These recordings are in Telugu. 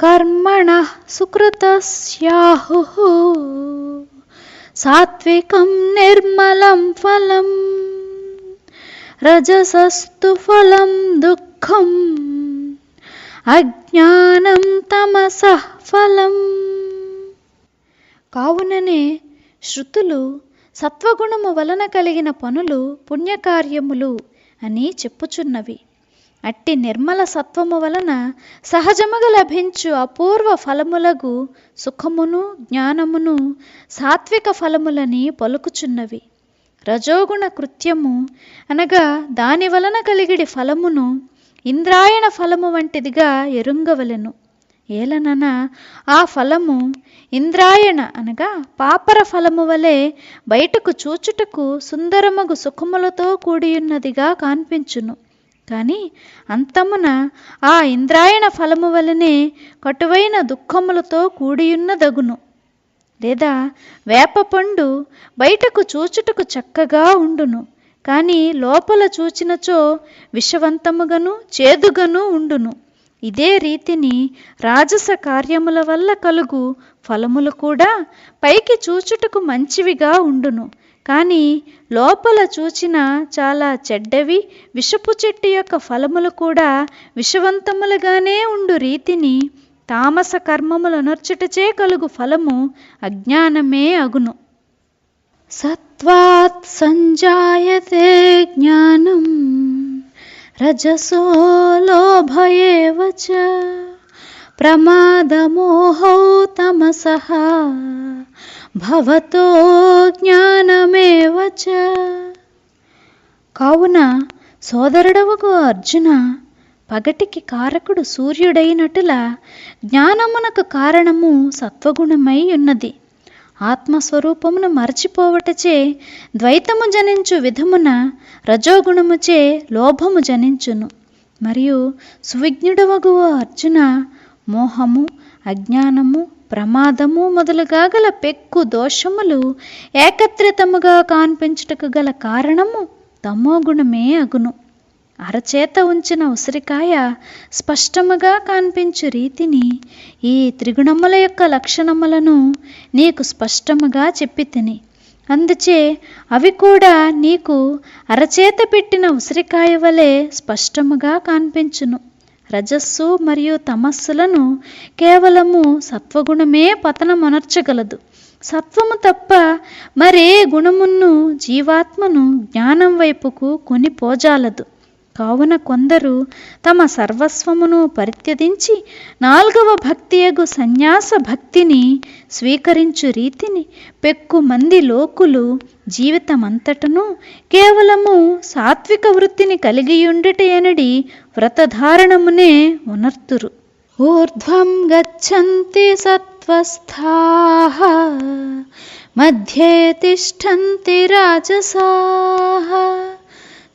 కర్మణ సుకృతస్యాహు సాత్వికం నిర్మలం ఫలం రజసస్తు ఫలం దుఃఖం అజ్ఞానం తమస ఫలం కావుననే శృతులు సత్వగుణము వలన కలిగిన పనులు పుణ్యకార్యములు అని చెప్పుచున్నవి. అట్టి నిర్మల సత్వము వలన సహజముగా లభించు అపూర్వ ఫలములగు సుఖమును జ్ఞానమును సాత్విక ఫలములని పలుకుచున్నవి. రజోగుణ కృత్యము అనగా దాని వలన కలిగిడి ఫలమును ఇంద్రాయణ ఫలము వంటిదిగా ఎరుంగవలెను. ఏలనన ఆ ఫలము ఇంద్రాయణ అనగా పాపర ఫలము వలె బయటకు చూచుటకు సుందరమగు సుఖములతో కూడియున్నదిగా కాన్పించును. కానీ అంతమున ఆ ఇంద్రాయణ ఫలము వలనే కటువైన దుఃఖములతో కూడియున్నదగును. లేదా వేప పండు బయటకు చూచుటకు చక్కగా ఉండును కానీ లోపల చూచినచో విషవంతముగను చేదుగను ఉండును. ఇదే రీతిని రాజస కార్యముల వల్ల కలుగు ఫలములు కూడా పైకి చూచుటకు మంచివిగా ఉండును. కానీ లోపల చూచిన చాలా చెడ్డవి విషపు చెట్టు యొక్క ఫలములు కూడా విషవంతములుగానే ఉండు రీతిని. తామస కర్మములనొర్చుటచే కలుగు ఫలము అజ్ఞానమే అగును. సత్వాత్ సంజాయతే జ్ఞానం రజసో లోభయేవ ప్రమాదమోహౌ తమసహ భవతో జ్ఞానమేవ కావున సోదరుడవకు అర్జున పగటికి కారకుడు సూర్యుడైనటుల జ్ఞానమునకు కారణము సత్వగుణమై ఉన్నది ఆత్మస్వరూపమును మరచిపోవటచే ద్వైతము జనించు విధమున రజోగుణముచే లోభము జనించును. మరియు సువిజ్ఞుడవగు అర్జున మోహము అజ్ఞానము ప్రమాదము మొదలుగా గల పెక్కు దోషములు ఏకత్రితముగా కాన్పించుటకు గల కారణము తమోగుణమే అగును. అరచేత ఉంచిన ఉసిరికాయ స్పష్టముగా కనిపించు రీతిని ఈ త్రిగుణముల యొక్క లక్షణములను నీకు స్పష్టముగా చెప్పి తిని. అందుచే అవి కూడా నీకు అరచేత పెట్టిన ఉసిరికాయ వలె స్పష్టముగా కనిపించును. రజస్సు మరియు తమస్సులను కేవలము సత్వగుణమే పతనమొనర్చగలదు. సత్వము తప్ప మరే గుణమును జీవాత్మను జ్ఞానం వైపుకు కొని పోజాలదు కావున కొందరు తమ సర్వస్వమును పరిత్యదించి నాల్గవ భక్తియగు సన్యాస భక్తిని స్వీకరించు రీతిని పెక్కు మంది లోకులు జీవితమంతటను కేవలము సాత్విక వృత్తిని కలిగియుండుటయనడి వ్రతధారణమునే ఉనర్తురు. ఊర్ధ్వం గచ్చంతి సత్వస్థాః మధ్యే తిష్టంతి రాజసాః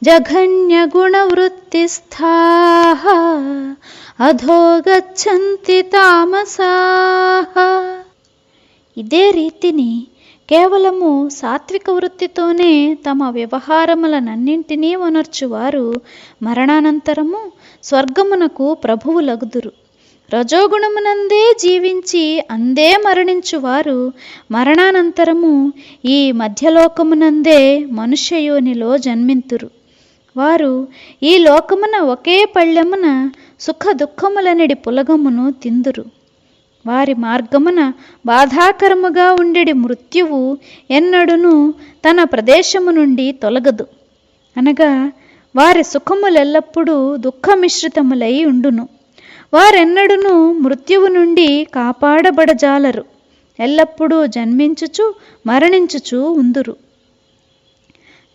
జఘన్యగుణవృత్తిస్థాః అధో గచ్చంతి తామసాహ ఇదే రీతిని కేవలము సాత్విక వృత్తితోనే తమ వ్యవహారములనన్నింటినీ వనర్చువారు. మరణానంతరము స్వర్గమునకు ప్రభువులగుదురు. రజోగుణమునందే జీవించి అందే మరణించువారు. మరణానంతరము ఈ మధ్యలోకమునందే మనుష్యయోనిలో జన్మింతురు. వారు ఈ లోకమున ఒకే పళ్ళెమున సుఖ దుఃఖములనిడి పులగమును తిందురు. వారి మార్గమున బాధాకరముగా ఉండెడి మృత్యువు ఎన్నడును తన ప్రదేశము నుండి తొలగదు. అనగా వారి సుఖములెల్లప్పుడూ దుఃఖమిశ్రితములై ఉండును. వారెన్నడును మృత్యువు నుండి కాపాడబడజాలరు. ఎల్లప్పుడూ జన్మించుచు మరణించుచు ఉందురు.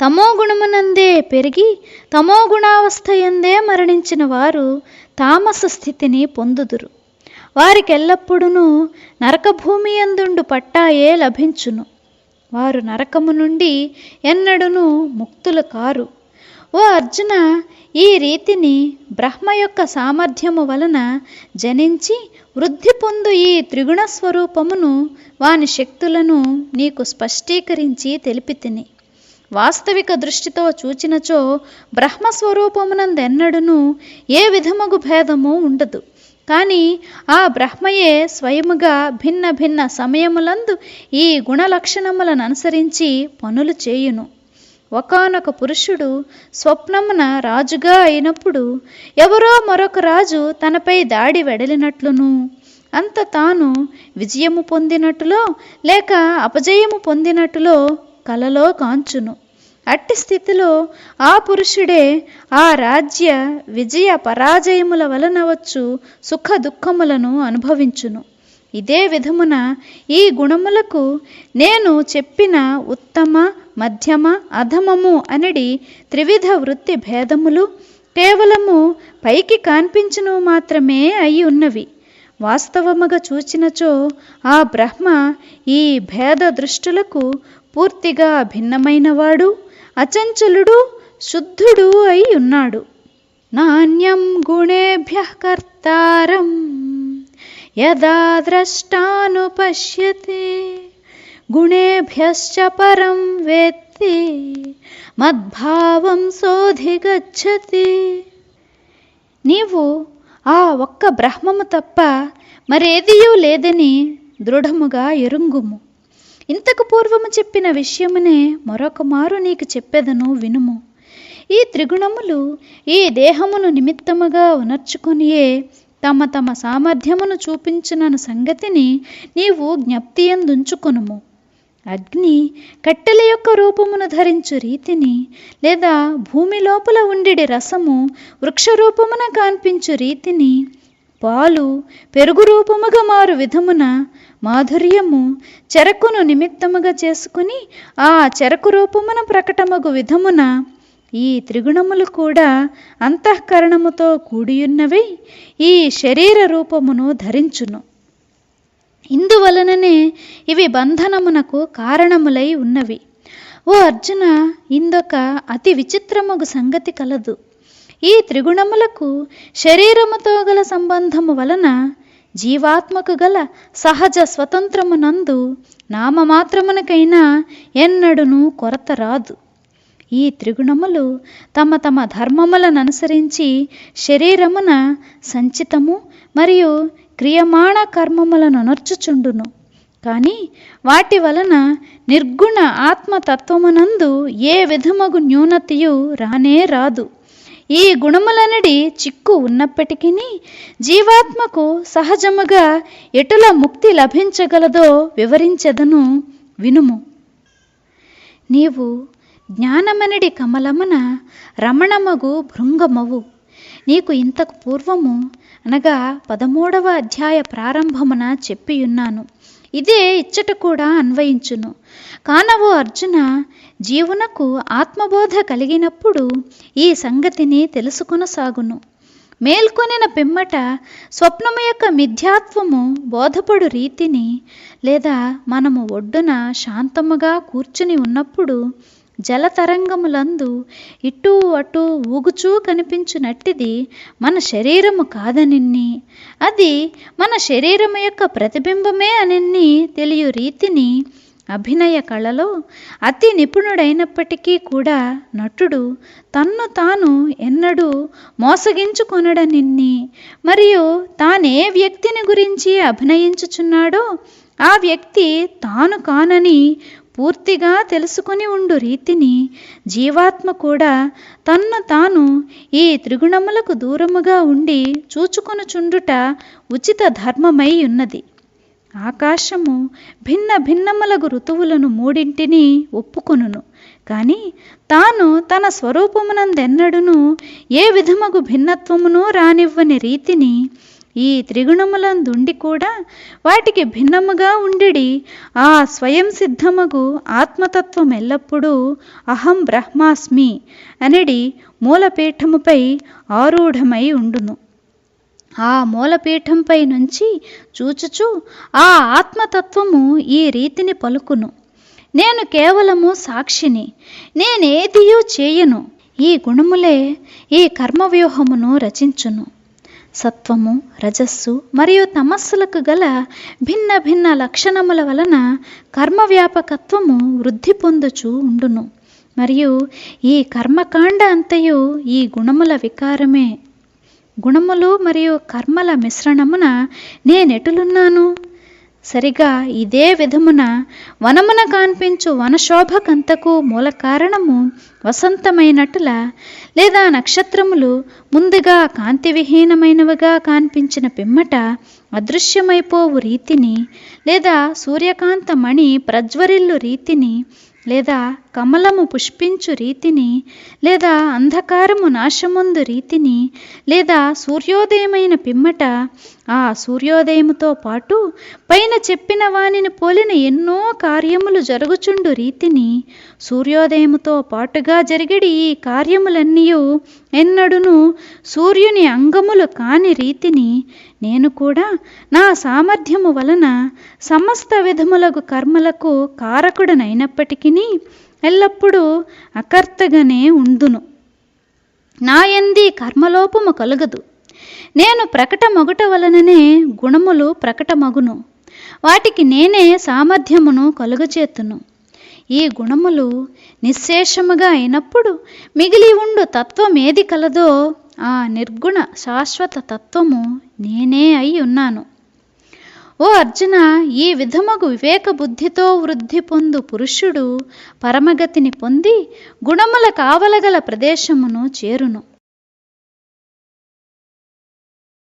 తమోగుణమునందే పెరిగి తమోగుణావస్థ ఎందే మరణించిన వారు తామస స్థితిని పొందుదురు. వారికెల్లప్పుడూ నరకభూమి ఎందుండు పట్టాయే లభించును. వారు నరకము నుండి ఎన్నడును ముక్తులు కారు. ఓ అర్జున ఈ రీతిని బ్రహ్మ యొక్క సామర్థ్యము వలన జనించి వృద్ధి పొందు ఈ త్రిగుణ స్వరూపమును వాని శక్తులను నీకు స్పష్టీకరించి తెలిపితిని. వాస్తవిక దృష్టితో చూచినచో బ్రహ్మస్వరూపమునందెన్నడును ఏ విధముగు భేదము ఉండదు. కానీ ఆ బ్రహ్మయే స్వయముగా భిన్న భిన్న సమయములందు ఈ గుణలక్షణములను అనుసరించి పనులు చేయును. ఒకానొక పురుషుడు స్వప్నమున రాజుగా అయినప్పుడు ఎవరో మరొక రాజు తనపై దాడి వెడలినట్లును. అంత తాను విజయము పొందినట్టులో లేక అపజయము పొందినట్టులో కలలో కాంచును. అట్టి స్థితిలో ఆ పురుషుడే ఆ రాజ్య విజయ పరాజయముల వలన వచ్చు సుఖ దుఃఖములను అనుభవించును. ఇదే విధమున ఈ గుణములకు నేను చెప్పిన ఉత్తమ మధ్యమ అధమము అనడి త్రివిధ వృత్తి భేదములు కేవలము పైకి కాన్పించును మాత్రమే అయి ఉన్నవి. వాస్తవముగా చూచినచో ఆ బ్రహ్మ ఈ భేద దృష్టులకు పూర్తిగా భిన్నమైనవాడు అచంచలుడు శుద్ధుడు అయి ఉన్నాడు. నాణ్యం గుణేభ్య కర్తారం. యదా ద్రష్టానుపశ్యతే గుణేభ్యశ్చ పరం వేత్తి మద్భావం సోధిగచ్చతి. నీవు ఆ ఒక్క బ్రహ్మము తప్ప మరేదియూ లేదని దృఢముగా ఎరుంగుము. ఇంతకు పూర్వము చెప్పిన విషయమునే మరొక మారు నీకు చెప్పెదను వినుము. ఈ త్రిగుణములు ఈ దేహమును నిమిత్తముగా ఉనర్చుకొనియే తమ తమ సామర్థ్యమును చూపించునను సంగతిని నీవు జ్ఞప్తి ఎందుంచుకొనుము అగ్ని కట్టెల యొక్క రూపమును ధరించు రీతిని లేదా భూమి లోపల ఉండిడి రసము వృక్షరూపమున కాన్పించు రీతిని పాలు పెరుగు రూపముగా మారు విధమున మాధుర్యము చెరకును నిమిత్తముగా చేసుకుని ఆ చెరకు రూపమున ప్రకటమగు విధమున ఈ త్రిగుణములు కూడా అంతఃకరణముతో కూడియున్నవై ఈ శరీర రూపమును ధరించును. ఇందువలననే ఇవి బంధనమునకు కారణములై ఉన్నవి. ఓ అర్జున ఇందొక అతి విచిత్రమగు సంగతి కలదు. ఈ త్రిగుణములకు శరీరముతో గల సంబంధము వలన జీవాత్మకు గల సహజ స్వతంత్రమునందు నామమాత్రమునకైనా ఎన్నడును కొరత రాదు. ఈ త్రిగుణములు తమ తమ ధర్మములను అనుసరించి శరీరమున సంచితము మరియు క్రియమాణ కర్మములను నొర్చుచుండును. కానీ వాటి వలన నిర్గుణ ఆత్మతత్వమునందు ఏ విధమగు న్యూనతయు రానే రాదు. ఈ గుణములనడి చిక్కు ఉన్నప్పటికీ జీవాత్మకు సహజముగా ఎటుల ముక్తి లభించగలదో వివరించదను వినుము. నీవు జ్ఞానమనడి కమలమున రమణమగు భృంగమవు. నీకు ఇంతకు పూర్వము అనగా పదమూడవ అధ్యాయ ప్రారంభమున చెప్పియున్నాను. ఇదే ఇచ్చట కూడా అన్వయించును. కానవో అర్జున జీవునకు ఆత్మబోధ కలిగినప్పుడు ఈ సంగతిని తెలుసుకొనసాగును మేల్కొనిన పిమ్మట స్వప్నము యొక్క మిథ్యాత్వము బోధపడు రీతిని లేదా మనము ఒడ్డున శాంతముగా కూర్చుని ఉన్నప్పుడు జలతరంగములందు ఇటూ అటూ ఊగుచూ కనిపించునట్టిది మన శరీరము కాదనిన్ని. అది మన శరీరము యొక్క ప్రతిబింబమే అనిన్ని తెలియ రీతిని అభినయ కళలో అతి నిపుణుడైనప్పటికీ కూడా నటుడు తన్ను తాను ఎన్నడూ మోసగించుకొనడనిన్ని. మరియు తానే వ్యక్తిని గురించి అభినయించుచున్నాడో ఆ వ్యక్తి తాను కానని పూర్తిగా తెలుసుకుని ఉండు రీతిని. జీవాత్మ కూడా తన్ను తాను ఈ త్రిగుణములకు దూరముగా ఉండి చూచుకొనుచుండుట ఉచిత ధర్మమై ఉన్నది. ఆకాశము భిన్న భిన్నములగు ఋతువులను మూడింటిని ఒప్పుకొనును. కానీ తాను తన స్వరూపమునందెన్నడును ఏ విధముగు భిన్నత్వమును రానివ్వని రీతిని ఈ త్రిగుణములందుండి కూడా వాటికి భిన్నముగా ఉండిడి. ఆ స్వయం సిద్ధముగు ఆత్మతత్వం ఎల్లప్పుడూ అహం బ్రహ్మాస్మి అనడి మూలపీఠముపై ఆరూఢమై ఉండును. ఆ మూలపీఠంపై నుంచి చూచుచు ఆ ఆత్మతత్వము ఈ రీతిని పలుకును. నేను కేవలము సాక్షిని నేనేదియూ చేయను. ఈ గుణములే ఈ కర్మవ్యూహమును రచించును. సత్వము రజస్సు మరియు తమస్సులకు గల భిన్న భిన్న లక్షణముల వలన కర్మవ్యాపకత్వము వృద్ధి పొందుచు ఉండును. మరియు ఈ కర్మకాండ అంతయు ఈ గుణముల వికారమే. గుణములు మరియు కర్మల మిశ్రణమున నేనెటులున్నాను? సరిగా ఇదే విధమున వనమున కాన్పించు వనశోభకంతకు మూల కారణము వసంతమైనట్టుల లేదా నక్షత్రములు ముందుగా కాంతివిహీనమైనవిగా కాన్పించిన పిమ్మట అదృశ్యమైపోవు రీతిని లేదా సూర్యకాంత మణి ప్రజ్వరిల్లు రీతిని లేదా కమలము పుష్పించు రీతిని లేదా అంధకారము నాశముందు రీతిని లేదా సూర్యోదయమైన పిమ్మట ఆ సూర్యోదయముతో పాటు పైన చెప్పిన వానిని పోలిన ఎన్నో కార్యములు జరుగుచుండు రీతిని సూర్యోదయముతో పాటుగా జరిగిడి ఈ కార్యములన్నీ ఎన్నడును సూర్యుని అంగములు కాని రీతిని నేను కూడా నా సామర్థ్యము వలన సమస్త విధములగు కర్మలకు కారకుడనైనప్పటికీ ఎల్లప్పుడూ అకర్తగానే ఉందును నాయంది కర్మలోపము కలుగదు. నేను ప్రకటమొగట వలననే గుణములు ప్రకటమగును. వాటికి నేనే సామర్థ్యమును కలుగచేతును. ఈ గుణములు నిశ్శేషముగా అయినప్పుడు మిగిలి ఉండు తత్వమేది కలదో ఆ నిర్గుణ శాశ్వత తత్వము నేనే అయి ఉన్నాను. ఓ అర్జున ఈ విధముగు వివేక బుద్ధితో వృద్ధి పొందు పురుషుడు పరమగతిని పొంది గుణముల కావలగల ప్రదేశమును చేరును.